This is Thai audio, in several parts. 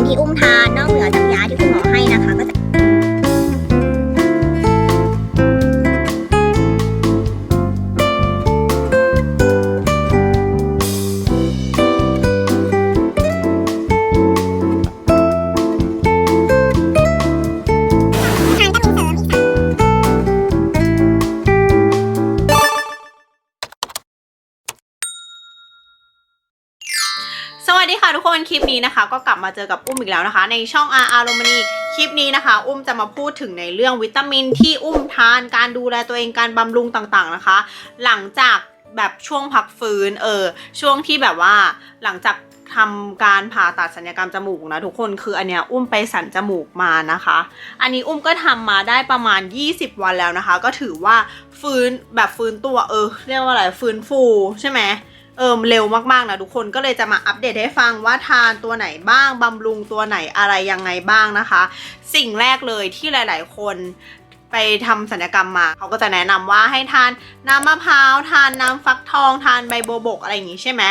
นที่อุ้มทาน ค่ะทุกคนคลิปนี้นะคะ ก็กลับมาเจอกับอุ้มอีกแล้วนะคะ ในช่อง R R โรมนีคลิปนี้นะคะ อุ้มจะมาพูดถึงในเรื่องวิตามินที่อุ้มทานการดูแลตัวเองการบำรุงต่างๆนะคะ หลังจากแบบช่วงพักฟื้นเออช่วงที่แบบว่าหลังจากทำการผ่าตัดสัญญกรรมจมูกนะทุกคนคืออันเนี้ยอุ้มไปสันจมูกมานะคะ อันนี้อุ้มก็ทำมาได้ประมาณ 20 วันแล้วนะคะ ก็ถือว่าฟื้นแบบฟื้นตัวเออ เรียกว่าอะไรฟื้นฟูใช่ไหม เอิมเร็วมากๆนะทุกคนก็เลยจะมาอัปเดตให้ฟังว่าทานตัวไหนบ้างบำรุงตัวไหนอะไรยังไงบ้างนะคะ สิ่งแรกเลยที่หลาย ๆ คนไปทำศัลยกรรมมาเขาก็จะแนะนำว่าให้ทานน้ำมะพร้าวทานน้ำฟักทองทานใบโบบกอะไรอย่างงี้ใช่ไหม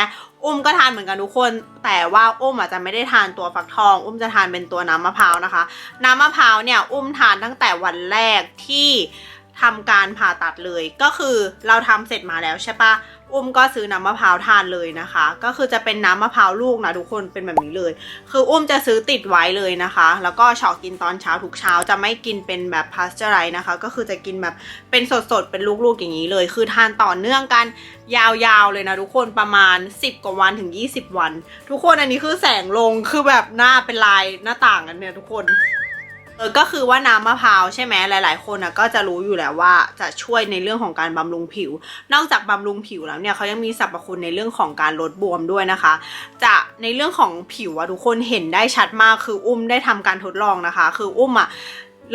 อุ้มก็ทานเหมือนกันทุกคน แต่ว่าอุ้มอาจจะไม่ได้ทานตัวฟักทอง อุ้มจะทานเป็นตัวน้ำมะพร้าวนะคะ น้ำมะพร้าวเนี่ยอุ้มทานตั้งแต่วันแรกที่ ทำการผ่าตัดเลยก็คือเราทำเสร็จมาแล้วใช่ปะอุ้มก็ซื้อน้ำมะพร้าวทานเลยนะคะ ก็คือจะเป็นน้ำมะพร้าวลูกนะทุกคนเป็นแบบนี้เลย คืออุ้มจะซื้อติดไว้เลยนะคะ แล้วก็เฉาะกินตอนเช้าทุกเช้าจะไม่กินเป็นแบบพาสเจอไรนะคะ ก็คือจะกินแบบเป็นสดๆเป็นลูกๆอย่างนี้เลย คือทานต่อเนื่องกันยาวๆเลยนะทุกคนประมาณ 10 กว่าวันถึง 20 วัน ทุกคนอันนี้คือแสงลงคือแบบหน้าเป็นลายหน้าต่างกันเนี่ยทุกคน ก็คือว่าน้ำมะพร้าวใช่ไหมหลาย ๆ คนนะก็จะรู้อยู่แล้วว่าจะช่วยในเรื่องของการบำรุงผิว นอกจากบำรุงผิวแล้วเนี่ยเขายังมีสรรพคุณในเรื่องของการลดบวมด้วยนะคะ จะในเรื่องของผิวอะทุกคนเห็นได้ชัดมากคืออุ้มได้ทำการทดลองนะคะ คืออุ้มอะ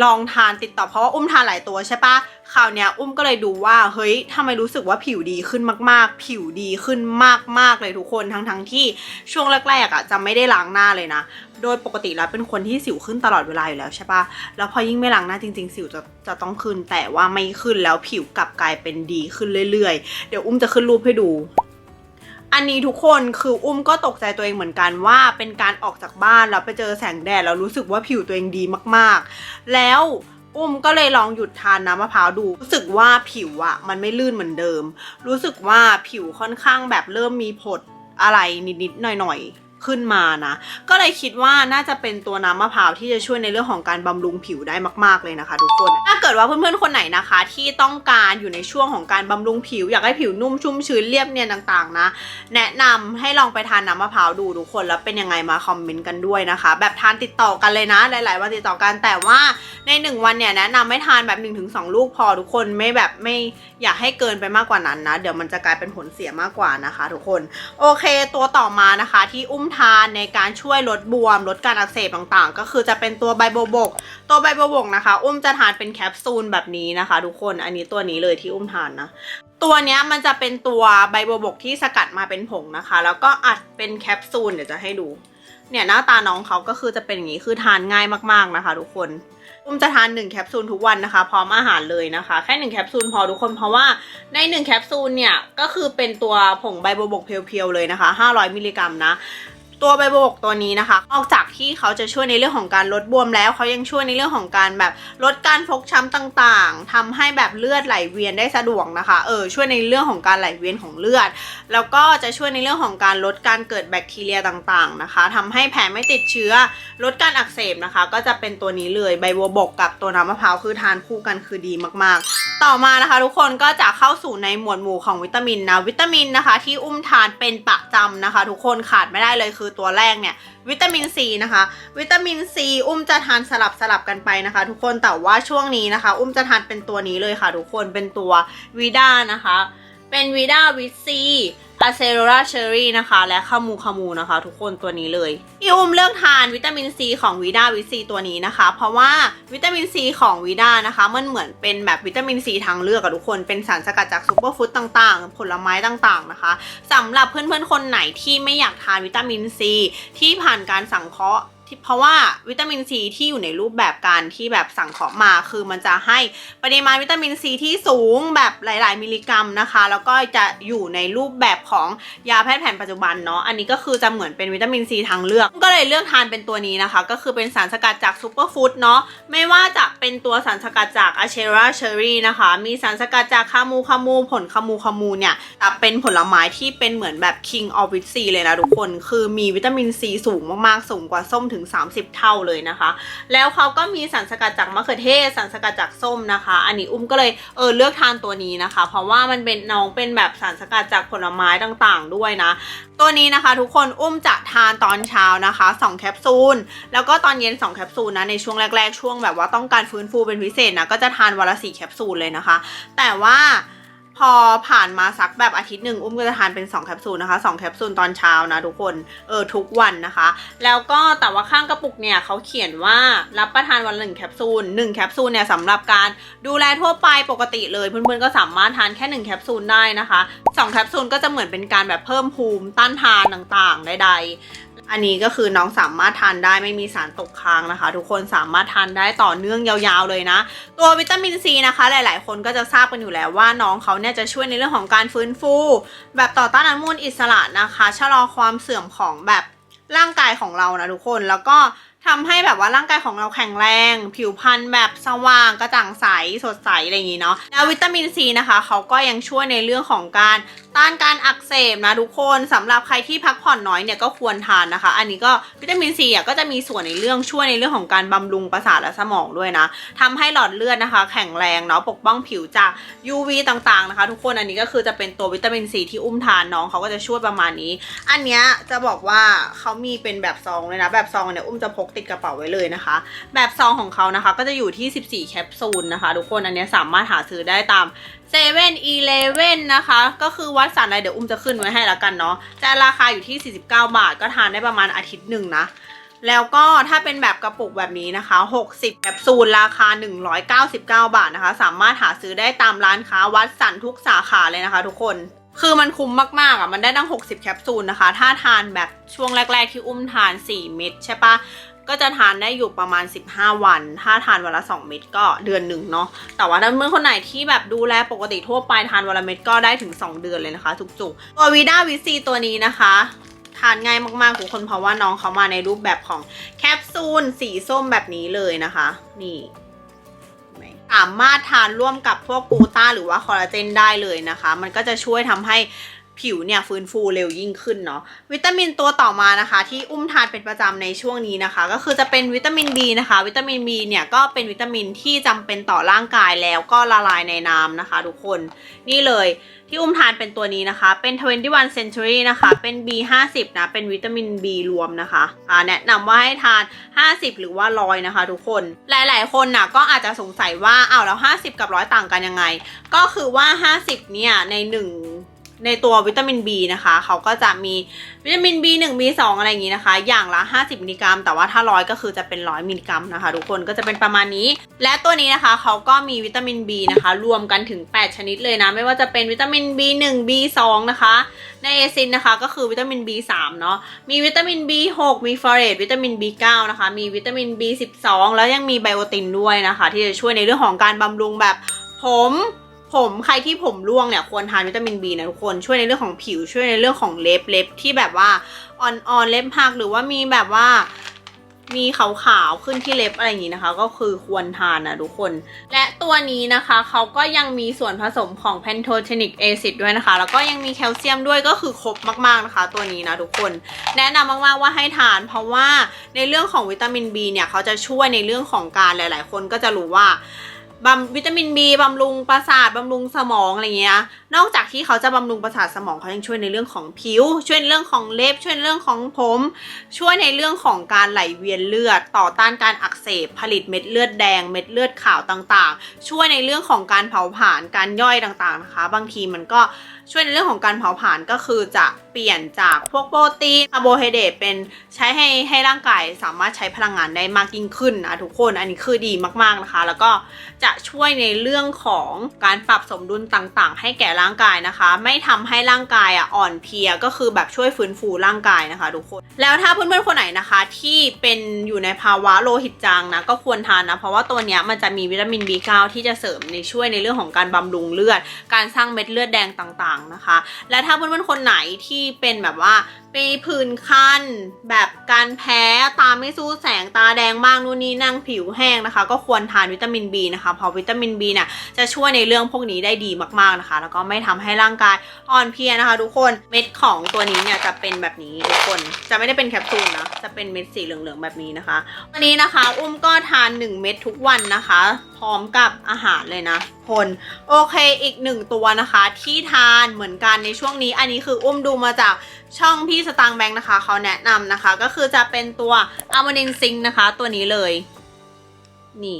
ลองทานติดต่อเพราะว่าอุ้มทานหลายตัวใช่ปะคราวเนี้ยอุ้มก็เลยดูว่าเฮ้ยทำไมรู้สึกว่าผิวดีขึ้นมาก ๆ ผิวดีขึ้นมาก ๆ เลยทุกคนทั้งทั้งที่ช่วงแรกๆอะจะไม่ได้ล้างหน้าเลยนะ โดยปกติแล้วเป็นคนที่สิวขึ้นตลอดเวลาอยู่แล้วใช่ปะแล้วพอยิ่งไม่ล้างหน้าจริง ๆ สิวจะจะต้องขึ้นแต่ว่าไม่ขึ้นแล้วผิวกลับกลายเป็นดีขึ้นเรื่อย ๆ เดี๋ยวอุ้มจะขึ้นรูปให้ดู อันนี้ทุกคนคืออุ้มก็ตกใจตัวเองเหมือนกันว่าเป็นการออกจากบ้านแล้วไปเจอแสงแดดแล้วรู้สึกว่าผิวตัวเองดีมากๆ แล้วอุ้มก็เลยลองหยุดทานน้ำมะพร้าวดู รู้สึกว่าผิวอะมันไม่ลื่นเหมือนเดิม รู้สึกว่าผิวค่อนข้างแบบเริ่มมีผดอะไรนิดๆหน่อยๆ ขึ้นมานะ ก็เลยคิดว่าน่าจะเป็นตัวน้ำมะพร้าวที่จะช่วยในเรื่องของการบำรุงผิวได้มาก ๆเลยนะคะ ทุกคน ถ้าเกิดว่าเพื่อนๆคนไหนนะคะ ที่ต้องการอยู่ในช่วงของการบำรุงผิว อยากให้ผิวนุ่มชุ่มชื้นเรียบเนียนต่างๆนะ แนะนำให้ลองไปทานน้ำมะพร้าวดูทุกคนแล้วเป็นยังไงมาคอมเมนต์กันด้วยนะคะ แบบทานติดต่อกันเลยนะ หลาย ๆ วันติดต่อกันแต่ว่าในหนึ่งวันเนี่ยแนะนำให้ทานแบบ1นถึงสลูกพอทุกคนไม่แบบไม่อยากให้เกินไปมากกว่านั้นนะ เดี๋ยวมันจะกลายเป็นผลเสียมากกว่านะคะ ทุกคนโอเคตัวต่อมานะคะที่อุ้มทานในการช่วยลดบวม ลดการอักเสบต่างๆ ก็คือจะเป็นตัวไบโบบก ตัวไบโบบกนะคะ อุ้มจะทานเป็นแคปซูลแบบนี้นะคะ ทุกคนอันนี้ตัวนี้เลยที่อุ้มทานนะตัวนี้มันจะเป็นตัวไบโบบกที่สกัดมาเป็นผงนะคะ แล้วก็อัดเป็นแคปซูลเดี๋ยวจะให้ดูเนี่ยหน้าตาน้องเขาก็คือจะเป็นอย่างนี้คือทานง่ายมากๆนะคะ ทุกคนอุ้มจะทาน 1 แคปซูลทุกวันนะคะ พร้อมอาหารเลยนะคะ แค่ 1 แคปซูลพอทุกคนเพราะว่าใน 1 แคปซูลเนี่ย ก็คือเป็นตัวผงไบโบบกเพียวๆเลยนะคะ 500 มิลลิกรัมนะ ตัวใบบกตัวนี้นะคะ นอกจากที่เขาจะช่วยในเรื่องของการลดบวมแล้วเขายังช่วยในเรื่องของการแบบลดการฟกช้ำต่างๆทำให้แบบเลือดไหลเวียนได้สะดวกนะคะ เออช่วยในเรื่องของการไหลเวียนของเลือด แล้วก็จะช่วยในเรื่องของการลดการเกิดแบคทีเรียต่างๆนะคะทำให้แผลไม่ติดเชื้อ ลดการอักเสบนะคะ ก็จะเป็นตัวนี้เลยใบบัวบกกับตัวน้ำมะพร้าวคือทานคู่กันคือดีมากๆ ต่อมานะคะ ทุกคนก็จะเข้าสู่ในหมวดหมู่ของวิตามินนะวิตามินนะคะ ที่อุ้มทานเป็นประจำนะคะ ทุกคนขาดไม่ได้เลยคือตัวแรกเนี่ยวิตามินซีนะคะ วิตามินซีอุ้มจะทานสลับสลับกันไปนะคะ ทุกคนแต่ว่าช่วงนี้นะคะ อุ้มจะทานเป็นตัวนี้เลยค่ะ ทุกคนเป็นตัววีด้านะคะ เป็นวีด้าวิตซี อะเซโรราเชอรี่นะคะ และคามูคามูนะคะ ทุกคนตัวนี้เลยที่อุ้มเลือกทานวิตามินซีของวีด้าวิตซีตัวนี้นะคะ เพราะว่าวิตามินซีของวีด้านะคะ มันเหมือนเป็นแบบวิตามินซีทางเลือกอะทุกคนเป็นสารสกัดจากซูเปอร์ฟู้ดต่างๆ ผลไม้ต่างๆนะคะสำหรับเพื่อนๆคนไหนที่ไม่อยากทานวิตามินซีที่ผ่านการสังเคราะห์ ที่เพราะว่าวิตามินซีที่อยู่ในรูปแบบการที่แบบสั่งเคามาคือมันจะให้ปริมาณวิตามินซีที่สูงแบบหลาย ๆ มิลลิกรัมนะคะ แล้วก็จะอยู่ในรูปแบบของยาแพทย์แผนปัจจุบันเนาะอันนี้ก็คือจะเหมือนเป็นวิตามินซีทางเลือก ก็เลยเลือกทานเป็นตัวนี้นะคะ ก็คือเป็นสารสกัดจากซูเปอร์ฟู้ดเนาะไม่ว่าจะเป็นตัวสารสกัดจากอะเชราเชอรี่นะคะ มีสารสกัดจากคามูคามู ผลคามูคามูเนี่ยจะเป็นผลไม้ที่เป็นเหมือนแบบ king of vit C เลยนะทุกคน คือมีวิตามินซีสูงมาก ๆ สูงกว่าส้มถึง30 เท่าเลยนะคะ แล้วเขาก็มีสารสกัดจากมะเขือเทศสารสกัดจากส้มนะคะ อันนี้อุ้มก็เลยเออเลือกทานตัวนี้นะคะ เพราะว่ามันเป็นน้องเป็นแบบสารสกัดจากผลไม้ต่างๆ ด้วยนะ ตัวนี้นะคะทุกคนอุ้มจะทานตอนเช้านะคะ 2 แคปซูล แล้วก็ตอนเย็น 2 แคปซูลนะในช่วงแรกๆ ช่วงแบบว่าต้องการฟื้นฟูเป็นพิเศษนะก็จะทานวันละ4แคปซูลเลยนะคะ แต่ว่า พอผ่านมาสักแบบอาทิตย์หนึ่งอุ้มก็จะทานเป็น 2 แคปซูลนะคะ 2 แคปซูลตอนเช้านะทุกคน เออทุกวันนะคะ แล้วก็แต่ว่าข้างกระปุกเนี่ยเขาเขียนว่ารับประทานวันละหนึ่งแคปซูลหนึ่งแคปซูลเนี่ยสำหรับการดูแลทั่วไปปกติเลยเพื่อนๆก็สามารถทานแค่หนึ่งแคปซูลได้นะคะสองแคปซูลก็จะเหมือนเป็นการแบบเพิ่มภูมิต้านทานต่างๆใดๆอันนี้ก็คือน้องสามารถทานได้ไม่มีสารตกค้างนะคะ ทุกคนสามารถทานได้ต่อเนื่องยาวๆเลยนะ ตัววิตามินซีนะคะ หลายๆ คนก็จะทราบกันอยู่แล้วว่าน้องเขาเนี่ยจะช่วยในเรื่องของการฟื้นฟู แบบต่อต้านอนุมูลอิสระนะคะชะลอความเสื่อมของแบบ ร่างกายของเรานะทุกคนแล้วก็ทำให้แบบว่าร่างกายของเราแข็งแรง ผิวพรรณแบบสว่างกระจ่างใสสดใสอะไรอย่างนี้เนาะแล้ววิตามินซีนะคะเขาก็ยังช่วยในเรื่องของการต้านการอักเสบนะทุกคนสำหรับใครที่พักผ่อนน้อยเนี่ยก็ควรทานนะคะ อันนี้ก็วิตามินซีอะก็จะมีส่วนในเรื่องช่วยในเรื่องของการบำรุงประสาทและสมองด้วยนะทำให้หลอดเลือดนะคะ แข็งแรงเนาะปกป้องผิวจาก UV ต่างๆนะคะ ทุกคนอันนี้ก็คือจะเป็นตัววิตามินซีที่อุ้มทานน้องเขาก็จะช่วยประมาณนี้ อันเนี้ยจะบอกว่าเขามีเป็นแบบซองเลยนะ แบบซองเนี่ยอุ้มจะพกติดกระเป๋าไว้เลยนะคะ แบบซองของเขานะคะก็จะอยู่ที่ 14 แคปซูลนะคะ ทุกคนอันนี้สามารถหาซื้อได้ตามเซเว่นอีเลเว่นนะคะ ก็คือวัดสันอะไรเดี๋ยวอุ้มจะขึ้นไว้ให้แล้วกันเนาะจะราคาอยู่ที่ 49 บาท ก็ทานได้ประมาณอาทิตย์หนึ่งนะแล้วก็ถ้าเป็นแบบกระปุกแบบนี้นะคะ 60แคปซูลราคา 199 บาทนะคะ สามารถหาซื้อได้ตามร้านค้าวัดสันทุกสาขาเลยนะคะ ทุกคน คือมันคุ้มมากๆอะ มันได้ตั้ง 60 แคปซูลนะคะ ถ้าทานแบบช่วงแรก ๆ ที่อุ้มทาน 4 เม็ดใช่ปะก็จะทานได้อยู่ประมาณ 15 วัน ถ้าทานวันละ 2 เม็ดก็เดือนหนึ่งเนาะ แต่ว่าถ้าเมื่อคนไหนที่แบบดูแลปกติทั่วไปทานวันละเม็ดก็ได้ถึง 2 เดือนเลยนะคะจุกๆตัววีด้าวิซีตัวนี้นะคะทานง่ายมากๆทุกคนเพราะว่าน้องเขามาในรูปแบบของแคปซูลสีส้มแบบนี้เลยนะคะ นี่ สามารถทานร่วมกับพวกกูต้าหรือว่าคอลลาเจนได้เลยนะคะ มันก็จะช่วยทำให้ ผิวเนี่ยฟื้นฟูเร็วยิ่งขึ้นเนาะวิตามินตัวต่อมานะคะ ที่อุ้มทานเป็นประจำในช่วงนี้นะคะ ก็คือจะเป็นวิตามิน B นะคะ วิตามิน B เนี่ยก็เป็นวิตามินที่จำเป็นต่อร่างกายแล้วก็ละลายในน้ำนะคะ ทุกคนนี่เลยที่อุ้มทานเป็นตัวนี้นะคะ เป็น 21 century นะคะ เป็น B50 นะ เป็นวิตามิน B รวมนะคะอ่าแนะนำว่าให้ทาน 50 หรือว่าร้อยนะคะ ทุกคน หลายๆ คนน่ะก็อาจจะสงสัยว่าอ้าวแล้ว 50 กับร้อยต่างกันยังไง ก็คือว่า 50 เนี่ย ในหนึ่ง ในตัววิตามิน B นะคะ เขาก็จะมีวิตามิน B1 B2 อะไรอย่างนี้นะคะ อย่างละ 50 มิลลิกรัม แต่ว่าถ้าร้อยก็คือจะเป็น 100 มิลลิกรัมนะคะ ทุกคนก็จะเป็นประมาณนี้ และตัวนี้นะคะเขาก็มีวิตามิน B นะคะ รวมกันถึง 8 ชนิดเลยนะ ไม่ว่าจะเป็นวิตามิน B1 B2 นะคะ ในเอซินนะคะก็คือวิตามิน B3 เนาะมีวิตามิน B6 มีฟอเรตวิตามิน B9 นะคะ มีวิตามิน B12 แล้วยังมีไบโอตินด้วยนะคะ ที่จะช่วยในเรื่องของการบำรุงแบบผม ผมใครที่ผมร่วงเนี่ยควรทานวิตามิน B นะทุกคนช่วยในเรื่องของผิวช่วยในเรื่องของเล็บเล็บที่แบบว่าอ่อนๆเล็บหักหรือว่ามีแบบว่ามีขาวๆขึ้นที่เล็บอะไรอย่างนี้นะคะ ก็คือควรทานนะทุกคน และตัวนี้นะคะเขาก็ยังมีส่วนผสมของ pantothenic acid ด้วยนะคะ แล้วก็ยังมีแคลเซียมด้วยก็คือครบมากๆนะคะ ตัวนี้นะทุกคนแนะนำมากๆว่าให้ทาน เพราะว่าในเรื่องของวิตามิน B เนี่ยเขาจะช่วยในเรื่องของการหลาย ๆ คนก็จะรู้ว่า บำวิตามินบีบำรุงประสาทบำรุงสมองอะไรเงี้ย นอกจากที่เขาจะบำรุงประสาทสมองเขายังช่วยในเรื่องของผิว ช่วยในเรื่องของเล็บ ช่วยในเรื่องของผม ช่วยในเรื่องของการไหลเวียนเลือด ต่อต้านการอักเสบ ผลิตเม็ดเลือดแดง เม็ดเลือดขาวต่างๆ ช่วยในเรื่องของการเผาผลาญ การย่อยต่างๆนะคะ บางทีมันก็ช่วยในเรื่องของการเผาผลาญก็คือจะเปลี่ยนจากพวกโปรตีนคาร์โบไฮเดรตเป็นใช้ให้ให้ร่างกายสามารถใช้พลังงานได้มากยิ่งขึ้นนะทุกคน อันนี้คือดีมากๆนะคะ แล้วก็จะช่วยในเรื่องของการปรับสมดุลต่างๆ ให้แก่ร่างกายนะคะ ไม่ทำให้ร่างกายอะอ่อนเพลียก็คือแบบช่วยฟื้นฟูร่างกายนะคะทุกคน แล้วถ้าเพื่อนๆคนไหนนะคะ ที่เป็นอยู่ในภาวะโลหิตจางนะก็ควรทานนะ เพราะว่าตัวเนี้ยมันจะมีวิตามิน B9 ที่จะเสริมในช่วยในเรื่องของการบำรุงเลือด การสร้างเม็ดเลือดแดงต่างๆนะคะ และถ้าเพื่อนๆคนไหนที่เป็นแบบว่ามีผื่นคันแบบการแพ้ตาไม่สู้แสงตาแดงมากนู่นนี่นั่งผิวแห้งนะคะ ก็ควรทานวิตามิน B นะคะเพราะวิตามิน B เนี่ยจะช่วยในเรื่องพวกนี้ได้ดีมากๆนะคะ แล้วก็ไม่ทำให้ร่างกายอ่อนเพลียนะคะ ทุกคนเม็ดของตัวนี้เนี่ยจะเป็นแบบนี้ทุกคนจะไม่ได้เป็นแคปซูลนะจะเป็นเม็ดสีเหลืองๆแบบนี้นะคะ วันนี้นะคะ อุ้มก็ทาน 1 เม็ดทุกวันนะคะ พร้อมกับอาหารเลยนะคนโอเคอีกหนึ่งตัวนะคะ ที่ทานเหมือนกันในช่วงนี้อันนี้คืออุ้มดูมาจากช่องพี่สตางแบงค์นะคะเขาแนะนำนะคะ ก็คือจะเป็นตัวอะมานินซิงนะคะ ตัวนี้เลย นี่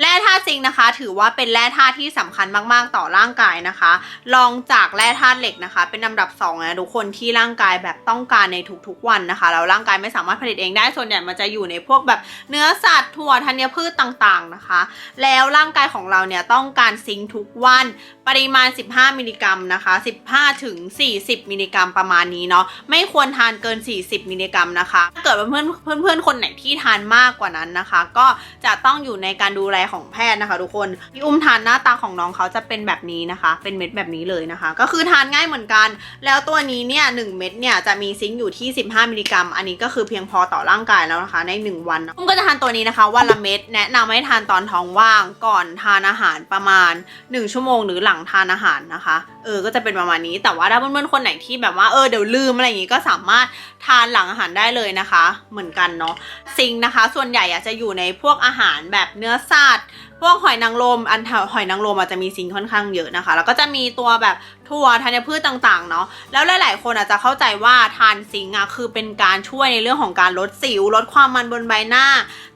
แร่ธาตุซิงค์นะคะ ถือว่าเป็นแร่ธาตุที่สำคัญมาก ๆ ต่อร่างกายนะคะ รองจากแร่ธาตุเหล็กนะคะ เป็นลำดับสองนะทุกคนที่ร่างกายแบบต้องการในทุกๆวันนะคะแล้วร่างกายไม่สามารถผลิตเองได้ส่วนใหญ่มันจะอยู่ในพวกแบบเนื้อสัตว์ถั่วธัญพืชต่างๆนะคะ แล้วร่างกายของเราเนี่ยต้องการซิงค์ทุกวัน ปริมาณ 15 มิลลิกรัมนะคะ 15 ถึง 40 มิลลิกรัมประมาณนี้เนาะ ไม่ควรทานเกิน 40 มิลลิกรัมนะคะ ถ้าเกิดว่าเพื่อนเพื่อนเพื่อนคนไหนที่ทานมากกว่านั้นนะคะ ก็จะต้องอยู่ในการดูแลของแพทย์นะคะ ทุกคนพี่อุ้มทานหน้าตาของน้องเขาจะเป็นแบบนี้นะคะ เป็นเม็ดแบบนี้เลยนะคะ ก็คือทานง่ายเหมือนกัน แล้วตัวนี้เนี่ย 1 เม็ดเนี่ยจะมีซิงค์อยู่ที่ 15 มิลลิกรัม อันนี้ก็คือเพียงพอต่อร่างกายแล้วนะคะ ใน 1 วันอุ้มก็จะทานตัวนี้นะคะวันละเม็ด แนะนำให้ทานตอนท้องว่างก่อนทานอาหารประมาณ 1 ชั่วโมงหรือหลังทานอาหารนะคะ เออ ก็จะเป็นประมาณนี้ แต่ว่าถ้าเพื่อนๆคนไหนที่แบบว่า เออ เดี๋ยวลืมอะไรอย่างงี้ก็สามารถทานหลังอาหารได้เลยนะคะ เหมือนกันเนาะ ซิงนะคะ ส่วนใหญ่อะจะอยู่ในพวกอาหารแบบเนื้อสัตว์ พวกหอยนางรมอันหอยนางรมอาจจะมีซิงค่อนข้างเยอะนะคะ แล้วก็จะมีตัวแบบถั่วธัญพืชต่างๆเนาะแล้วหลาย ๆ คนอาจจะเข้าใจว่าทานซิงค์อะคือเป็นการช่วยในเรื่องของการลดสิว ลดความมันบนใบหน้า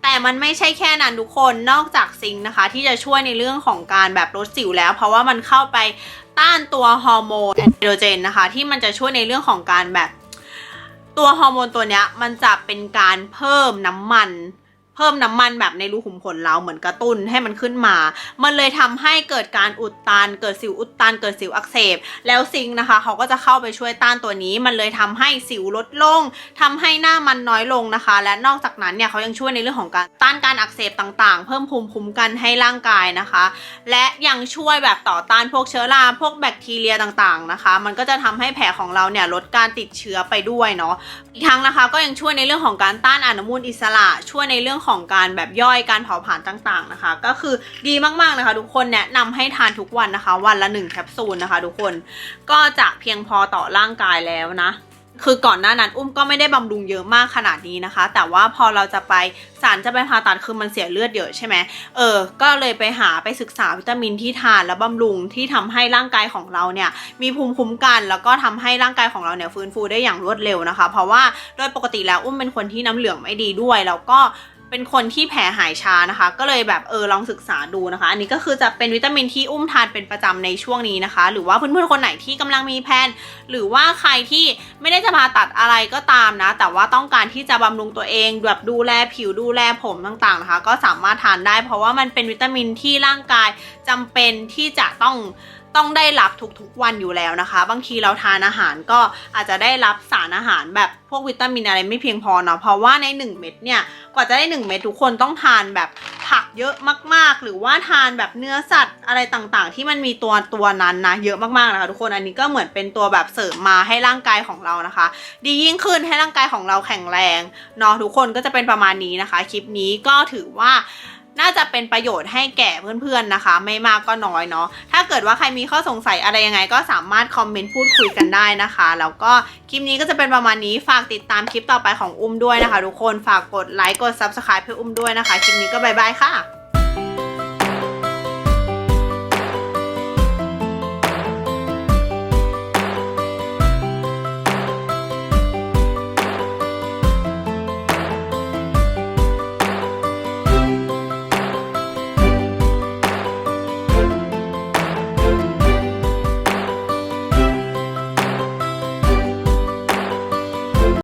แต่มันไม่ใช่แค่นั้นทุกคนนอกจากซิงนะคะ ที่จะช่วยในเรื่องของการแบบลดสิวแล้ว เพราะว่ามันเข้าไปต้านตัวฮอร์โมนแอนโดรเจนนะคะ ที่มันจะช่วยในเรื่องของการแบบตัวฮอร์โมนตัวเนี้ยมันจะเป็นการเพิ่มน้ำมัน เพิ่มน้ำมันแบบในรูขุมขนเราเหมือนกระตุ้นให้มันขึ้นมา มันเลยทำให้เกิดการอุดตัน เกิดสิวอุดตัน เกิดสิวอักเสบ แล้วซิงนะคะ เขาก็จะเข้าไปช่วยต้านตัวนี้ มันเลยทำให้สิวลดลงทำให้หน้ามันน้อยลงนะคะ และนอกจากนั้นเนี่ยเขายังช่วยในเรื่องของการต้านการอักเสบต่างๆ เพิ่มภูมิคุ้มกันให้ร่างกายนะคะ และยังช่วยแบบต่อต้านพวกเชื้อรา พวกแบคทีเรียต่างๆนะคะ มันก็จะทำให้แผลของเราเนี่ยลดการติดเชื้อไปด้วยเนาะ อีกทั้งนะคะก็ยังช่วยในเรื่องของการต้านอนุมูลอิสระ ช่วยในเรื่องของการแบบย่อยการเผาผลาญต่างๆนะคะ ก็คือดีมากๆนะคะ ทุกคนแนะนำให้ทานทุกวันนะคะ วันละ1แคปซูลนะคะ ทุกคนก็จะเพียงพอต่อร่างกายแล้วนะคือก่อนหน้านั้นอุ้มก็ไม่ได้บำรุงเยอะมากขนาดนี้นะคะ แต่ว่าพอเราจะไปสารจะไปผ่าตัดคือมันเสียเลือดเยอะใช่ไหมเออ ก็เลยไปหาไปศึกษาวิตามินที่ทานและบำรุงที่ทำให้ร่างกายของเราเนี่ยมีภูมิคุ้มกัน แล้วก็ทำให้ร่างกายของเราเนี่ยฟื้นฟูได้อย่างรวดเร็วนะคะ เพราะว่าโดยปกติแล้วอุ้มเป็นคนที่น้ำเหลืองไม่ดีด้วย แล้วก็ เป็นคนที่แผลหายช้านะคะ ก็เลยแบบเออลองศึกษาดูนะคะ อันนี้ก็คือจะเป็นวิตามินที่อุ้มทานเป็นประจำในช่วงนี้นะคะ หรือว่าเพื่อนๆคนไหนที่กำลังมีแพนหรือว่าใครที่ไม่ได้จะผ่าตัดอะไรก็ตามนะ แต่ว่าต้องการที่จะบำรุงตัวเองแบบดูแลผิวดูแลผมต่างๆนะคะ ก็สามารถทานได้ เพราะว่ามันเป็นวิตามินที่ร่างกายจำเป็นที่จะต้อง ต้องได้รับทุกๆวันอยู่แล้วนะคะ บางทีเราทานอาหารก็อาจจะได้รับสารอาหารแบบพวกวิตามินอะไรไม่เพียงพอเนาะเพราะว่าใน 1 เม็ดเนี่ยกว่าจะได้ 1 เม็ดทุกคนต้องทานแบบผักเยอะมากๆ หรือว่าทานแบบเนื้อสัตว์อะไรต่างๆ ที่มันมีตัวตัวนั้นนะเยอะมากๆนะคะทุกคนอันนี้ก็เหมือนเป็นตัวแบบเสริมมาให้ร่างกายของเรานะคะ ดียิ่งขึ้นให้ร่างกายของเราแข็งแรงเนาะทุกคนก็จะเป็นประมาณนี้นะคะคลิปนี้ก็ถือว่า น่าจะเป็นประโยชน์ให้แก่เพื่อนๆนะคะ ไม่มากก็น้อยเนาะถ้าเกิดว่าใครมีข้อสงสัยอะไรยังไง ก็สามารถคอมเมนต์พูดคุยกันได้นะคะ แล้วก็คลิปนี้ก็จะเป็นประมาณนี้ฝากติดตามคลิปต่อไปของอุ้มด้วยนะคะ ทุกคนฝากกดไลค์กด subscribe เพื่ออุ้มด้วยนะคะคลิปนี้ก็บายบายค่ะ